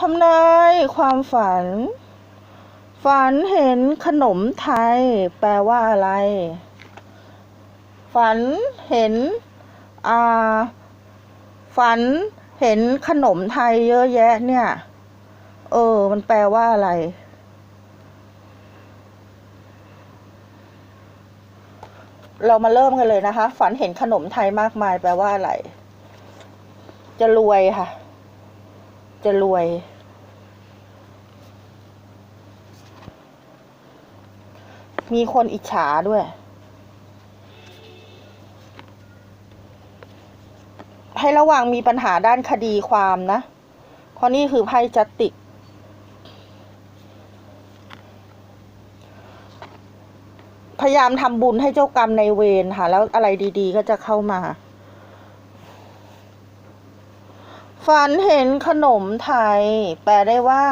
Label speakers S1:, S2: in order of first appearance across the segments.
S1: ทำนายความฝัน ฝันเห็นขนมไทย แปลว่าอะไร ฝันเห็นอ่าฝันเห็นขนมไทยเยอะแยะเนี่ย เออ มันแปลว่าอะไร เรามาเริ่มกันเลยนะคะ ฝันเห็นขนมไทยมากมายแปลว่าอะไร จะรวยค่ะ จะรวย มีคนอิจฉาด้วย ให้ระวังมีปัญหาด้านคดีความนะ เพราะนี่คือไพ่จัตติกพยายามทำบุญให้เจ้ากรรมในเวรค่ะ แล้วอะไรดีๆก็จะเข้ามา ฝันเห็นขนมไทย แปลได้ว่า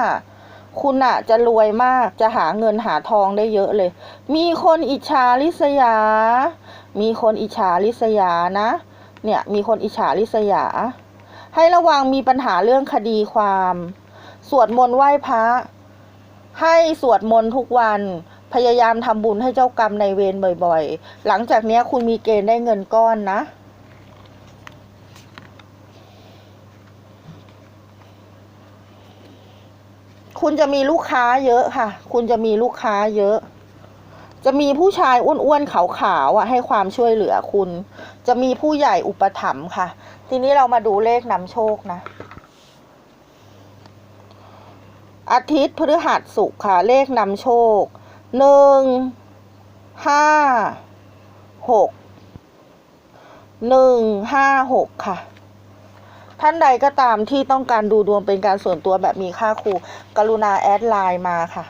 S1: คุณอะจะรวยมากจะหาเงินหาทองได้เยอะเลย มีคนอิจฉาริษยา มีคนอิจฉาริษยานะ เนี่ยมีคนอิจฉาริษยา ให้ระวังมีปัญหาเรื่องคดีความ สวดมนต์ไหว้พระ ให้สวดมนต์ทุกวันพยายามทำบุญให้เจ้ากรรมในเวรบ่อยๆ หลังจากนี้คุณมีเกณฑ์ได้เงินก้อนนะ คุณจะมีลูกค้าเยอะค่ะ คุณจะมีลูกค้าเยอะ จะมีผู้ชายอ้วนๆขาวๆอะ ให้ความช่วยเหลือคุณ จะมีผู้ใหญ่อุปถัมภ์ค่ะ ทีนี้เรามาดูเลขนำโชคนะ อาทิตย์พฤหัสศุกร์ค่ะ เลขนำโชคหนึ่งห้าหกหนึ่งห้าหกค่ะ ท่านใดก็ตามที่ต้องการดูดวงเป็นการส่วนตัวแบบมีค่าครู กรุณาแอดไลน์มาค่ะ